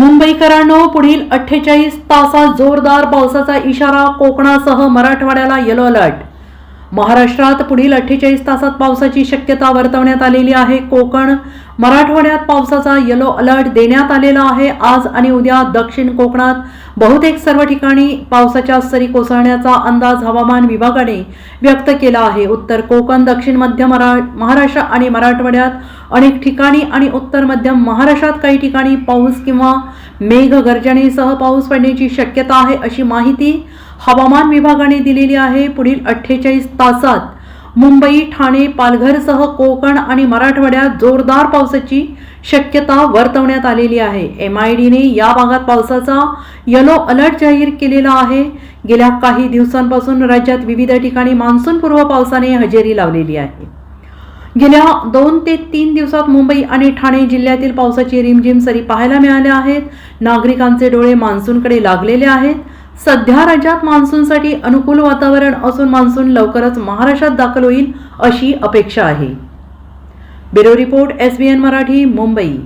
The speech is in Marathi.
मुंबईकरांनो पुढील अठ्ठेचाळीस तासात जोरदार पावसाचा इशारा कोकणासह मराठवाड्याला येलो अलर्ट. महाराष्ट्रात पुढील अठ्ठेचाळीस तासात पावसाची शक्यता वर्तवण्यात आलेली आहे. कोकण मराठवाड्यात पावसाचा येलो अलर्ट देण्यात आलेला आहे. आज आणि उद्या दक्षिण कोकणात बहुतेक सर्व ठिकाणी पावसाच्या सरी कोसळण्याचा अंदाज हवामान विभागाने व्यक्त केला आहे. उत्तर कोकण दक्षिण मध्य मरा महाराष्ट्र आणि मराठवाड्यात अनेक ठिकाणी आणि उत्तर मध्य महाराष्ट्रात काही ठिकाणी पाऊस किंवा मेघगर्जनेसह पाऊस पडण्याची शक्यता आहे अशी माहिती हवामान विभागाने दिलेली आहे. पुढील अठ्ठेचाळीस तासात मुंबई ठाणे पालघरसह कोकण आणि मराठवाड्यात जोरदार पावसाची शक्यता वर्तवण्यात आलेली आहे. एम आय डीने या भागात पावसाचा यलो अलर्ट जाहीर केलेला आहे. गेल्या काही दिवसांपासून राज्यात विविध ठिकाणी मान्सूनपूर्व पावसाने हजेरी लावलेली आहे. गेल्या दोन ते तीन दिवसात मुंबई आणि ठाणे जिल्ह्यातील पावसाची रिमझिम सरी पाहायला मिळाल्या आहेत. नागरिकांचे डोळे मान्सूनकडे लागलेले आहेत. सध्या राज्यात मान्सूनसाठी अनुकूल वातावरण असून मान्सून लवकरच महाराष्ट्रात दाखल होईल अशी अपेक्षा आहे. Bureau report S B N Marathi Mumbai.